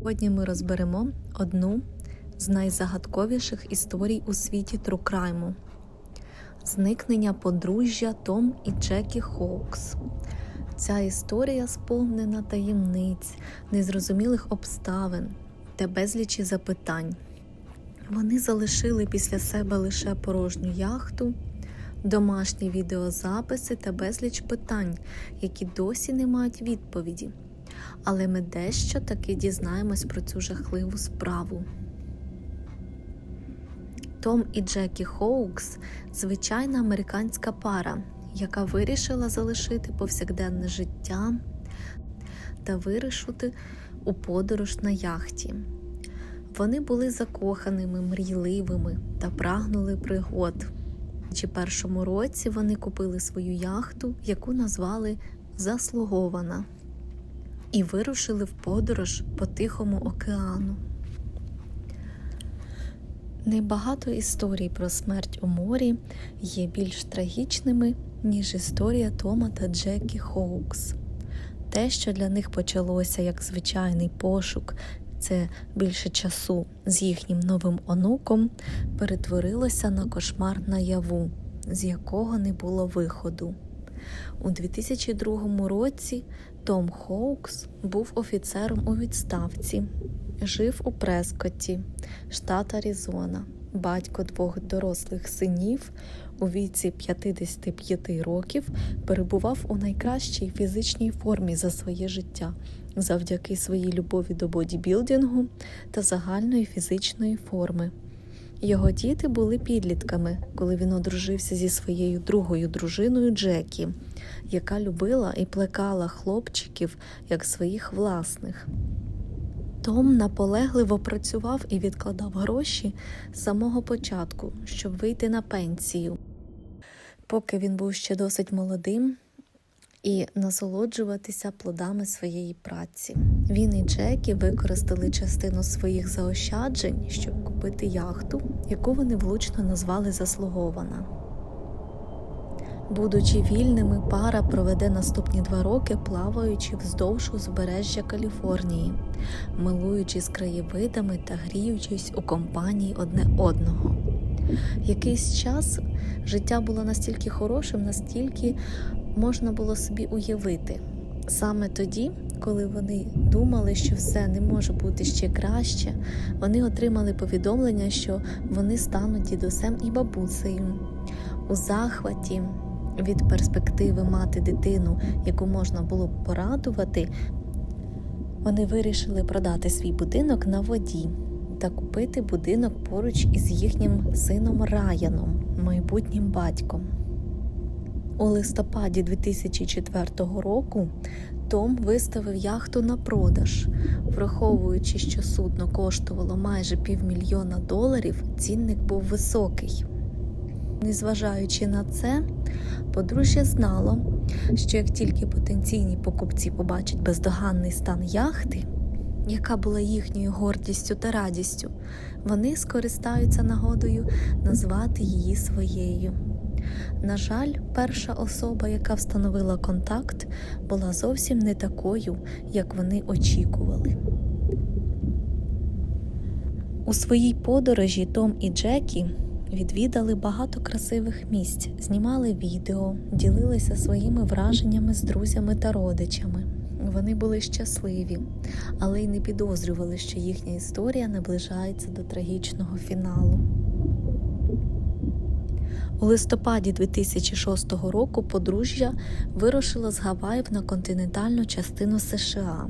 Сьогодні ми розберемо одну з найзагадковіших історій у світі трукрайму зникнення подружжя Том і Джекі Хоукс. Ця історія сповнена таємниць, незрозумілих обставин та безлічі запитань. Вони залишили після себе лише порожню яхту, домашні відеозаписи та безліч питань, які досі не мають відповіді. Але ми дещо таки дізнаємось про цю жахливу справу. Том і Джекі Хоукс звичайна американська пара, яка вирішила залишити повсякденне життя та вирушити у подорож на яхті. Вони були закоханими, мрійливими та прагнули пригод. У першому році вони купили свою яхту, яку назвали Заслугована, і вирушили в подорож по Тихому океану. Небагато історій про смерть у морі є більш трагічними, ніж історія Тома та Джекі Хоукс. Те, що для них почалося як звичайний пошук, це більше часу з їхнім новим онуком, перетворилося на кошмар наяву, з якого не було виходу. У 2002 році Том Хоукс був офіцером у відставці, жив у Прескотті, штат Аризона, батько двох дорослих синів у віці 55 років перебував у найкращій фізичній формі за своє життя завдяки своїй любові до бодібілдингу та загальної фізичної форми. Його діти були підлітками, коли він одружився зі своєю другою дружиною Джекі, яка любила і плекала хлопчиків як своїх власних. Том наполегливо працював і відкладав гроші з самого початку, щоб вийти на пенсію. Поки він був ще досить молодим і насолоджуватися плодами своєї праці. Він і Джекі використали частину своїх заощаджень, щоб купити яхту, яку вони влучно назвали заслугована. Будучи вільними, пара проведе наступні два роки, плаваючи вздовж узбережжя Каліфорнії, милуючись краєвидами та гріючись у компанії одне одного. Якийсь час життя було настільки хорошим, настільки можна було собі уявити. Саме тоді, коли вони думали, що все не може бути ще краще, вони отримали повідомлення, що вони стануть дідусем і бабусею. У захваті від перспективи мати дитину, яку можна було б порадувати, вони вирішили продати свій будинок на воді та купити будинок поруч із їхнім сином Раяном, майбутнім батьком. У листопаді 2004 року Том виставив яхту на продаж, враховуючи, що судно коштувало майже півмільйона доларів, цінник був високий. Незважаючи на це, подружжя знало, що як тільки потенційні покупці побачать бездоганний стан яхти, яка була їхньою гордістю та радістю, вони скористаються нагодою назвати її своєю. На жаль, перша особа, яка встановила контакт, була зовсім не такою, як вони очікували. У своїй подорожі Том і Джекі відвідали багато красивих місць, знімали відео, ділилися своїми враженнями з друзями та родичами. Вони були щасливі, але й не підозрювали, що їхня історія наближається до трагічного фіналу. У листопаді 2006 року подружжя вирушило з Гаваїв на континентальну частину США.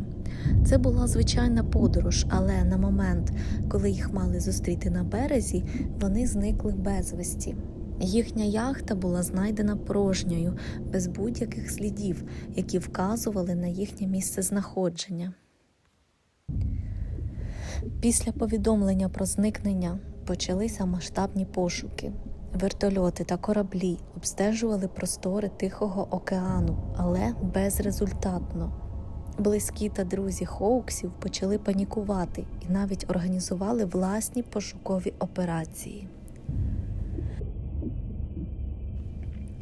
Це була звичайна подорож, але на момент, коли їх мали зустріти на березі, вони зникли безвісті. Їхня яхта була знайдена порожньою, без будь-яких слідів, які вказували на їхнє місце знаходження. Після повідомлення про зникнення почалися масштабні пошуки. Вертольоти та кораблі обстежували простори Тихого океану, але безрезультатно. Близькі та друзі Хоуксів почали панікувати і навіть організували власні пошукові операції.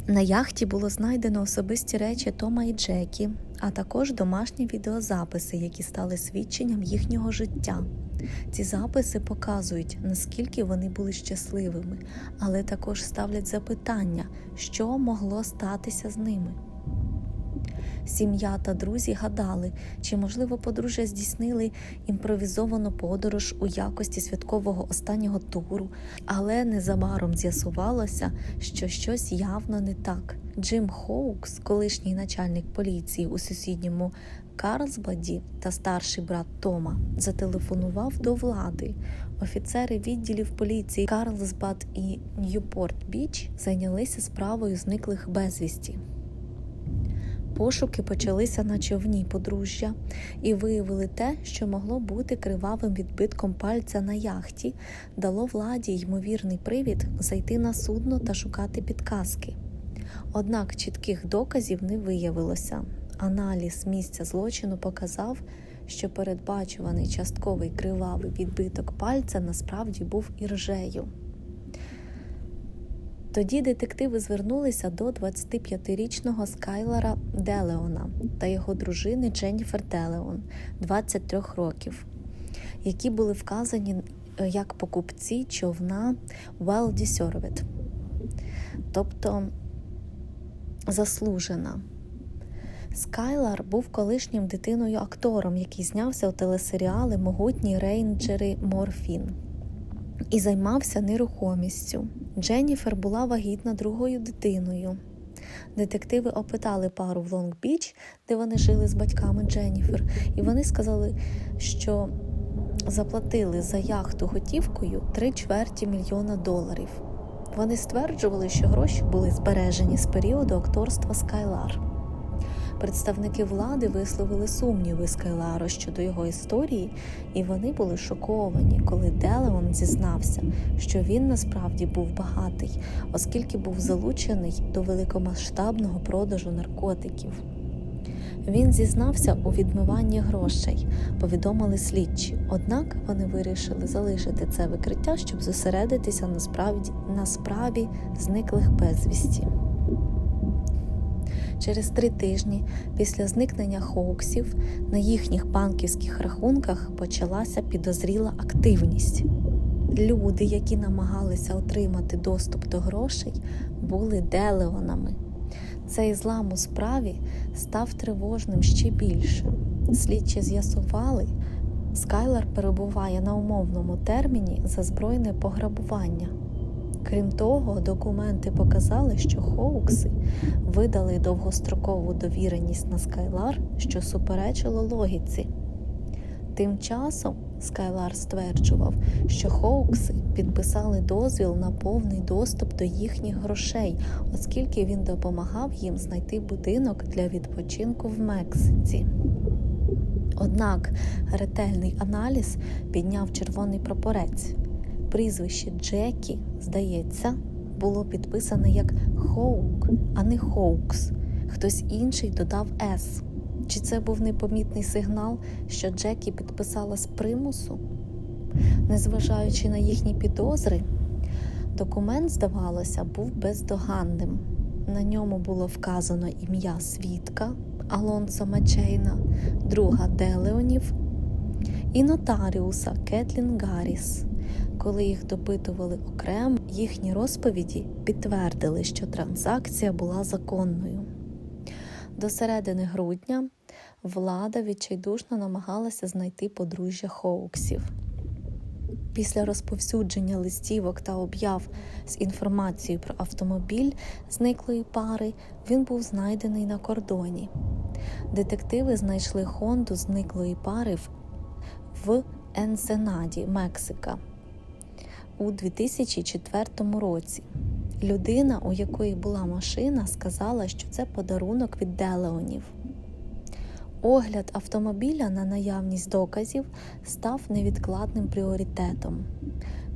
На яхті було знайдено особисті речі Тома і Джекі, а також домашні відеозаписи, які стали свідченням їхнього життя. Ці записи показують, наскільки вони були щасливими, але також ставлять запитання, що могло статися з ними. Сім'я та друзі гадали, чи можливо подружжя здійснили імпровізовану подорож у якості святкового останнього туру, але незабаром з'ясувалося, що щось явно не так. Джим Хоукс, колишній начальник поліції у сусідньому Карлсбаді та старший брат Тома, зателефонував до влади. Офіцери відділів поліції Карлсбад і Ньюпорт Біч зайнялися справою зниклих безвісті. Пошуки почалися на човні подружжя і виявили те, що могло бути кривавим відбитком пальця на яхті, дало владі ймовірний привід зайти на судно та шукати підказки. Однак чітких доказів не виявилося. Аналіз місця злочину показав, що передбачуваний частковий кривавий відбиток пальця насправді був іржею. Тоді детективи звернулися до 25-річного Скайлера Делеона та його дружини Дженніфер Делеон, 23 років, які були вказані е, як покупці човна Well Deserved, тобто заслужена. Скайлар був колишнім дитиною актором, який знявся у телесеріали Могутні рейнджери Морфін і займався нерухомістю. Дженніфер була вагітна другою дитиною. Детективи опитали пару в Лонг-Біч, де вони жили з батьками Дженніфер, і вони сказали, що заплатили за яхту готівкою три чверті мільйона доларів. Вони стверджували, що гроші були збережені з періоду акторства Скайлар. Представники влади висловили сумніви Скайларо щодо його історії, і вони були шоковані, коли Делеон зізнався, що він насправді був багатий, оскільки був залучений до великомасштабного продажу наркотиків. Він зізнався у відмиванні грошей, повідомили слідчі. Однак вони вирішили залишити це викриття, щоб зосередитися на справді на справі зниклих безвісті. Через три тижні після зникнення Хоуксів на їхніх банківських рахунках почалася підозріла активність. Люди, які намагалися отримати доступ до грошей, були делеонами. Цей злам у справі став тривожним ще більше. Слідчі з'ясували, Скайлер перебуває на умовному терміні за збройне пограбування. Крім того, документи показали, що Хоукси видали довгострокову довіреність на Скайлар, що суперечило логіці. Тим часом Скайлар стверджував, що Хоукси підписали дозвіл на повний доступ до їхніх грошей, оскільки він допомагав їм знайти будинок для відпочинку в Мексиці. Однак ретельний аналіз підняв червоний прапорець. Прізвище Джекі, здається, було підписане як Хоук, а не Хоукс. Хтось інший додав С. Чи це був непомітний сигнал, що Джекі підписала з примусу? Незважаючи на їхні підозри, документ, здавалося, був бездоганним. На ньому було вказано ім'я свідка Алонсо Мачейна, друга Делеонів і нотаріуса Кетлін Гарріс. Коли їх допитували окремо, їхні розповіді підтвердили, що транзакція була законною. До середини грудня влада відчайдушно намагалася знайти подружжя Хоуксів. Після розповсюдження листівок та об'яв з інформацією про автомобіль зниклої пари він був знайдений на кордоні. Детективи знайшли Хонду зниклої пари в Енсенаді, Мексика у 2004 році. Людина, у якої була машина, сказала, що це подарунок від Делеонів. Огляд автомобіля на наявність доказів став невідкладним пріоритетом.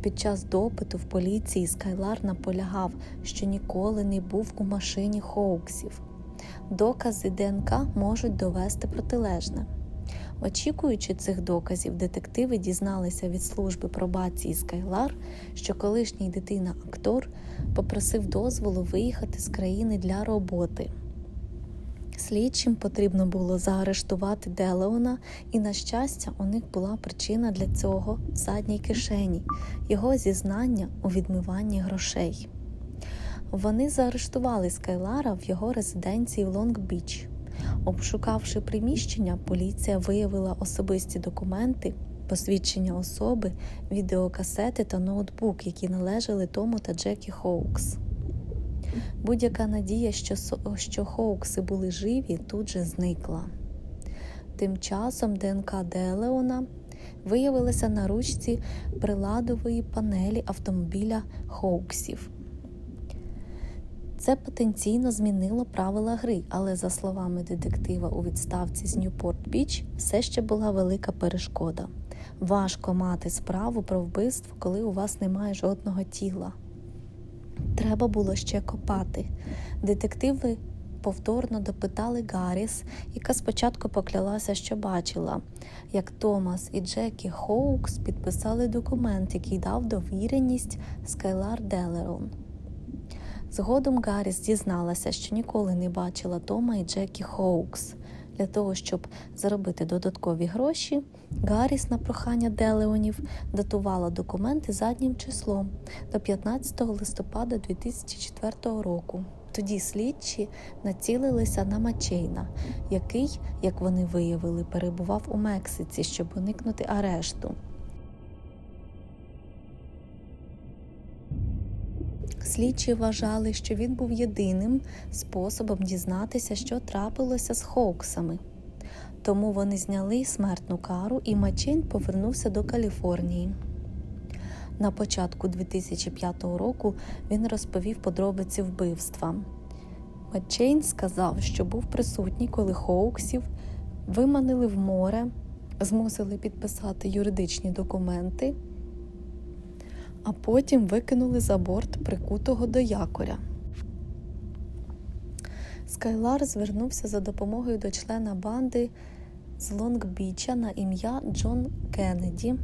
Під час допиту в поліції Скайлар наполягав, що ніколи не був у машині Хоуксів. Докази ДНК можуть довести протилежне. Очікуючи цих доказів, детективи дізналися від служби пробації Скайлар, що колишній дитина-актор попросив дозволу виїхати з країни для роботи. Слідчим потрібно було заарештувати Делеона, і, на щастя, у них була причина для цього в задній кишені його зізнання у відмиванні грошей. Вони заарештували Скайлара в його резиденції в Лонг-Біч. Обшукавши приміщення, поліція виявила особисті документи, посвідчення особи, відеокасети та ноутбук, які належали Тому та Джекі Хоукс. Будь-яка надія, що, що Хоукси були живі, тут же зникла. Тим часом ДНК Делеона виявилася на ручці приладової панелі автомобіля Хоуксів. Це потенційно змінило правила гри, але за словами детектива у відставці з Ньюпорт Біч, все ще була велика перешкода. Важко мати справу про вбивство, коли у вас немає жодного тіла. Треба було ще копати. Детективи повторно допитали Гарріс, яка спочатку поклялася, що бачила, як Томас і Джекі Хоукс підписали документ, який дав довіреність Скайлар Делерон. Згодом Гарріс дізналася, що ніколи не бачила Тома і Джекі Хоукс. Для того, щоб заробити додаткові гроші, Гарріс на прохання Делеонів датувала документи заднім числом до 15 листопада 2004 року. Тоді слідчі націлилися на Мачейна, який, як вони виявили, перебував у Мексиці, щоб уникнути арешту. Слідчі вважали, що він був єдиним способом дізнатися, що трапилося з Хоуксами. Тому вони зняли смертну кару, і Мачейн повернувся до Каліфорнії. На початку 2005 року він розповів подробиці вбивства. Матчейн сказав, що був присутній, коли Хоуксів виманили в море, змусили підписати юридичні документи, а потім викинули за борт прикутого до якоря. Скайлар звернувся за допомогою до члена банди з Лонг-Біча на ім'я Джон Кеннеді,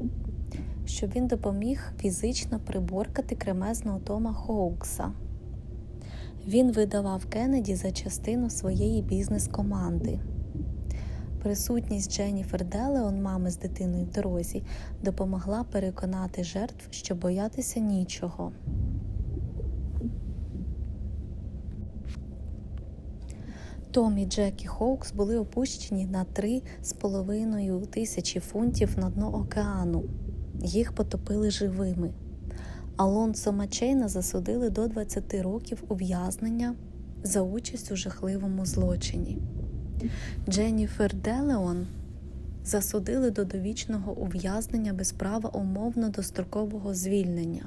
щоб він допоміг фізично приборкати кремезного Тома Хоукса. Він видавав Кеннеді за частину своєї бізнес-команди. Присутність Дженніфер Делеон, мами з дитиною в дорозі, допомогла переконати жертв, що боятися нічого. Том і Джекі Хоукс були опущені на 3,5 тисячі фунтів на дно океану. Їх потопили живими. Алонсо Мачейна засудили до 20 років ув'язнення за участь у жахливому злочині. Дженніфер Делеон засудили до довічного ув'язнення без права умовно дострокового звільнення.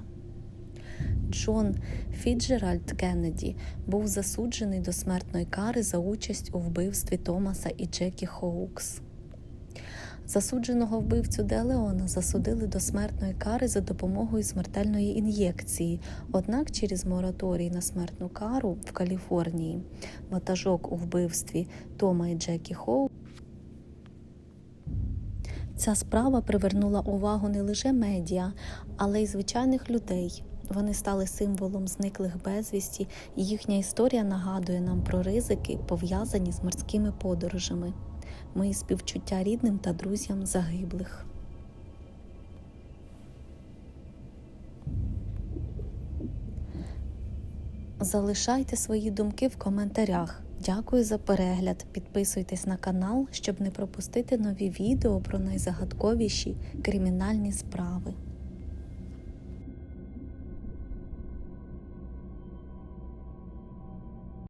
Джон Фіджеральд Кеннеді був засуджений до смертної кари за участь у вбивстві Томаса і Джекі Хоукс. Засудженого вбивцю Делеона засудили до смертної кари за допомогою смертельної ін'єкції. Однак через мораторій на смертну кару в Каліфорнії ватажок у вбивстві Тома і Джекі Хоукс Ця справа привернула увагу не лише медіа, але й звичайних людей. Вони стали символом зниклих безвісті, і їхня історія нагадує нам про ризики, пов'язані з морськими подорожами. Мої співчуття рідним та друзям загиблих. Залишайте свої думки в коментарях. Дякую за перегляд. Підписуйтесь на канал, щоб не пропустити нові відео про найзагадковіші кримінальні справи.